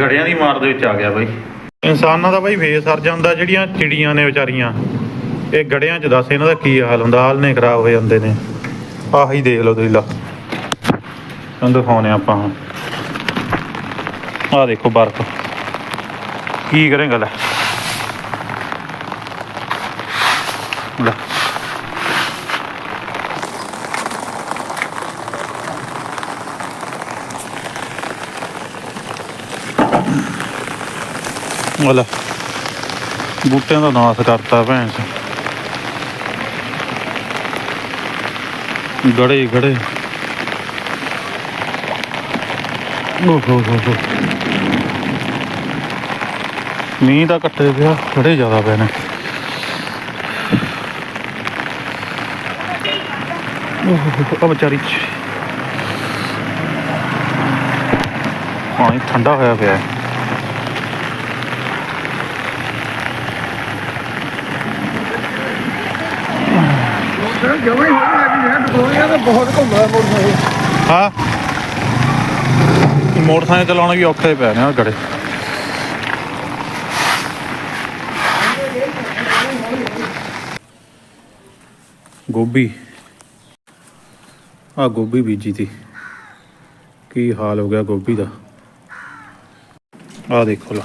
ਗੜਿਆਂ ਦੀ ਮਾਰ ਦੇ ਵਿੱਚ ਆ ਗਿਆ ਬਾਈ। ਇਨਸਾਨਾਂ ਦਾ ਬਾਈ ਫੇਸ ਸਰ ਜਾਂਦਾ, ਜਿਹੜੀਆਂ ਚਿੜੀਆਂ ਨੇ ਵਿਚਾਰੀਆਂ। ਇਹ ਗੜਿਆਂ 'ਚ ਦੱਸ ਇਹਨਾਂ ਦਾ ਕੀ ਹਾਲ ਹੁੰਦਾ, ਹਾਲ ਨੇ ਖਰਾਬ ਹੋ ਜਾਂਦੇ ਨੇ। ਆਹੀ ਦੇਖ ਲਓ ਤੁਸੀਂ ਲਾ। ਤੁਹਾਨੂੰ ਦਿਖਾਉਨੇ ਆਪਾਂ ਹੁਣ। ਆਹ ਦੇਖੋ ਬਰਫ਼। ਕੀ ਕਰੇਂਗਾ ਲੈ। ਲੈ। ਵਾਲਾ। ਬੂਟਿਆਂ ਦਾ ਨਾਸ ਕਰਤਾ ਭੈਣ ਚ ਗੜੇ ਹੀ ਗੜੇ। ਓ ਹੋ ਹੋ ਹੋ। ਮੀਂਹ ਤਾਂ ਕੱਟੇ ਪਿਆ ਗੜੇ ਜ਼ਿਆਦਾ ਪਏ ਨੇ। ਓ ਹੋ ਹੋ ਆ ਵਿਚਾਰੀ ਚ। ਪਾਣੀ ਠੰਡਾ ਹੋਇਆ ਪਿਆ। ਹੈ ਜਮੇ ਹੀ। ਲੱਗੀ ਹੈ ਟੋਲੀਆਂ ਤਾਂ ਬਹੁਤ ਘੁੰਮਦਾ ਮੋਟਰਸਾਈਕਲ ਹਾਂ ਮੋਟਰਸਾਈਕਲ ਚਲਾਉਣਾ ਵੀ ਔਖਾ ਹੀ ਪੈ ਰਿਹਾ ਗੜੇ। ਗੋਭੀ। ਆ ਗੋਭੀ ਬੀਜੀ ਤੀ। ਕੀ ਹਾਲ ਹੋ ਗਿਆ ਗੋਭੀ ਦਾ? ਆ ਦੇਖੋ ਲਾ।